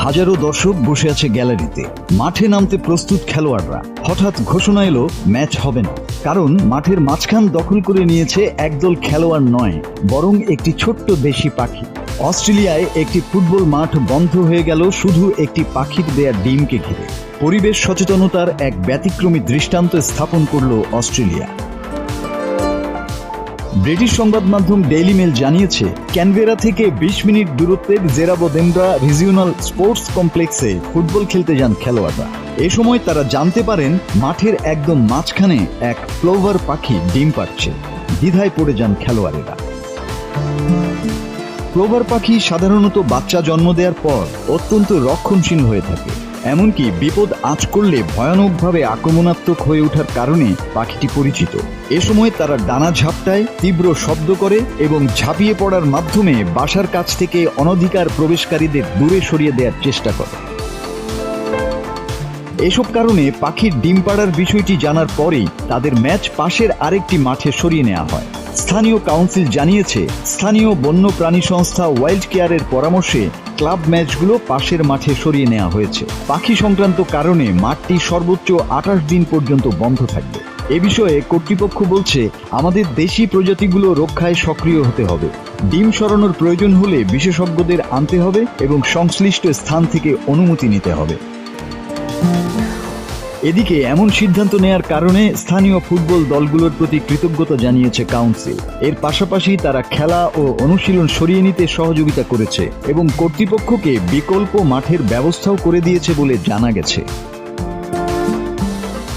হাজারো দর্শক বসে আছে গ্যালারিতে। মাঠে নামতে প্রস্তুত খেলোয়াড়রা। হঠাৎ ঘোষণা এলো, ম্যাচ হবে না। কারণ মাঠের মাঝখান দখল করে নিয়েছে একদল খেলোয়াড় নয়, বরং একটি ছোট্ট দেশি পাখি। অস্ট্রেলিয়ায় একটি ফুটবল মাঠ বন্ধ হয়ে গেল শুধু একটি পাখির দেয়া ডিমকে ঘিরে। পরিবেশ সচেতনতার এক ব্যতিক্রমী দৃষ্টান্ত স্থাপন করল অস্ট্রেলিয়া। ব্রিটিশ সংবাদ মাধ্যম ডেইলি মেল জানিয়েছে, ক্যানবেরা থেকে বিশ মিনিট দূরত্বের জেরাবোদেমরা রিজিওনাল স্পোর্টস কমপ্লেক্সে ফুটবল খেলতে যান খেলোয়াড়রা। এ সময় তারা জানতে পারেন, মাঠের একদম মাঝখানে এক ক্লোভার পাখি ডিম পাচ্ছে দ্বিধায় পড়ে যান খেলোয়াড়েরা। ক্লোভার পাখি সাধারণত বাচ্চা জন্ম দেওয়ার পর অত্যন্ত রক্ষণশীল হয়ে থাকে। এমনকি বিপদ আঁচ করলে ভয়ানকভাবে আক্রমণাত্মক হয়ে ওঠার কারণে পাখিটি পরিচিত। এ সময় তারা ডানা ঝাপটায়, তীব্র শব্দ করে এবং ঝাঁপিয়ে পড়ার মাধ্যমে বাসার কাছ থেকে অনধিকার প্রবেশকারীদের দূরে সরিয়ে দেওয়ার চেষ্টা করে। এসব কারণে পাখির ডিম পাড়ার বিষয়টি জানার পরেই তাদের ম্যাচ পাশের আরেকটি মাঠে সরিয়ে নেওয়া হয়। স্থানীয় কাউন্সিল জানিয়েছে, স্থানীয় বন্য প্রাণী সংস্থা ওয়াইল্ড কেয়ারের পরামর্শে ক্লাব ম্যাচগুলো পাশের মাঠে সরিয়ে নেওয়া হয়েছে। পাখি সংক্রান্ত কারণে মাঠটি সর্বোচ্চ আঠাশ দিন পর্যন্ত বন্ধ থাকবে। এ বিষয়ে কর্তৃপক্ষ বলছে, আমাদের দেশি প্রজাতিগুলো রক্ষায় সক্রিয় হতে হবে। ডিম সরানোর প্রয়োজন হলে বিশেষজ্ঞদের আনতে হবে এবং সংশ্লিষ্ট স্থান থেকে অনুমতি নিতে হবে। এদিকে এমন সিদ্ধান্ত নেয়ার কারণে স্থানীয় ফুটবল দলগুলোর প্রতি কৃতজ্ঞতা জানিয়েছে কাউন্সিল। এর পাশাপাশি তারা খেলা ও অনুশীলন সরিয়ে নিতে সহযোগিতা করেছে এবং কর্তৃপক্ষকে বিকল্প মাঠের ব্যবস্থাও করে দিয়েছে বলে জানা গেছে।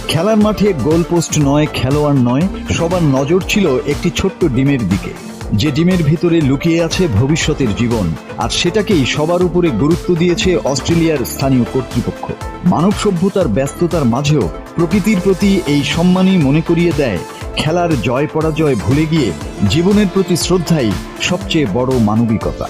খেলার মাঠে গোলপোস্ট নয়, খেলোয়াড় নয়, সবার নজর ছিল একটি ছোট্ট ডিমের দিকে। যে ডিমের ভিতরে লুকিয়ে আছে ভবিষ্যতের জীবন, আর সেটাকেই সবার উপরে গুরুত্ব দিয়েছে অস্ট্রেলিয়ার স্থানীয় কর্তৃপক্ষ। মানব সভ্যতার ব্যস্ততার মাঝেও প্রকৃতির প্রতি এই সম্মানই মনে করিয়ে দেয়, খেলার জয় পরাজয় ভুলে গিয়ে জীবনের প্রতি শ্রদ্ধাই সবচেয়ে বড় মানবিকতা।